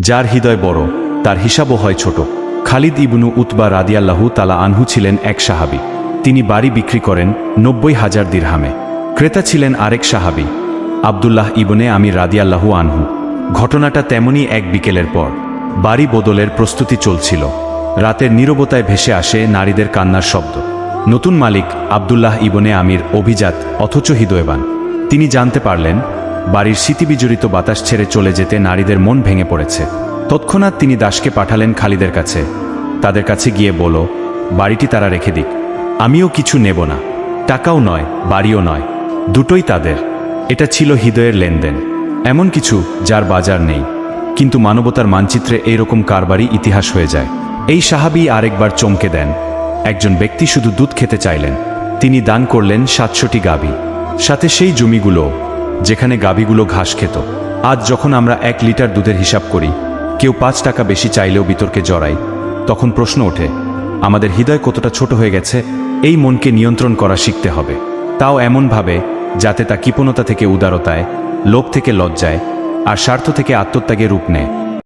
যার হৃদয় বড়, তার হিসাবও হয় ছোট। খালিদ ইবনু উতবা রাদিয়াল্লাহু তালা আনহু ছিলেন এক সাহাবি। তিনি বাড়ি বিক্রি করেন নব্বই হাজার দিরহামে। ক্রেতা ছিলেন আরেক সাহাবি, আবদুল্লাহ ইবনে আমি রাদিয়াল্লাহু আনহু। ঘটনাটা তেমনই এক বিকেলের পর। বাড়ি বদলের প্রস্তুতি চলছিল। রাতের নীরবতায় ভেসে আসে নারীদের কান্নার শব্দ। নতুন মালিক আবদুল্লাহ ইবনে আমির অভিজাত, অথচ হৃদয়বান। তিনি জানতে পারলেন বাড়ির স্মৃতিবিজড়িত বাতাস ছেড়ে চলে যেতে নারীদের মন ভেঙে পড়েছে। তৎক্ষণাৎ তিনি দাসকে পাঠালেন খালিদের কাছে। তাদের কাছে গিয়ে বলো, বাড়িটি তারা রেখে দিক। আমিও কিছু নেব না। টাকাও নয়, বাড়িও নয়। দুটোই তাদের। এটা ছিল হৃদয়ের লেনদেন। এমন কিছু যার বাজার নেই। কিন্তু মানবতার মানচিত্রে এইরকম কারবারই ইতিহাস হয়ে যায়। এই সাহাবি আরেকবার চমকে দেন। একজন ব্যক্তি শুধু দুধ খেতে চাইলেন। তিনি দান করলেন সাতশোটি গাভী সাথে সেই জমিগুলো যেখানে গাভীগুলো ঘাস খেত। আজ যখন আমরা এক লিটার দুধের হিসাব করি, কেউ পাঁচ টাকা বেশি চাইলেও বিতর্কে জড়াই তখন প্রশ্ন ওঠে, আমাদের হৃদয় কতটা ছোট হয়ে গেছে, এই মনকে নিয়ন্ত্রণ করা শিখতে হবে। তাও এমনভাবে যাতে তা কৃপণতা থেকে উদারতায়, লোভ থেকে লজ্জায়, আর স্বার্থ থেকে আত্মত্যাগে রূপ নেয়।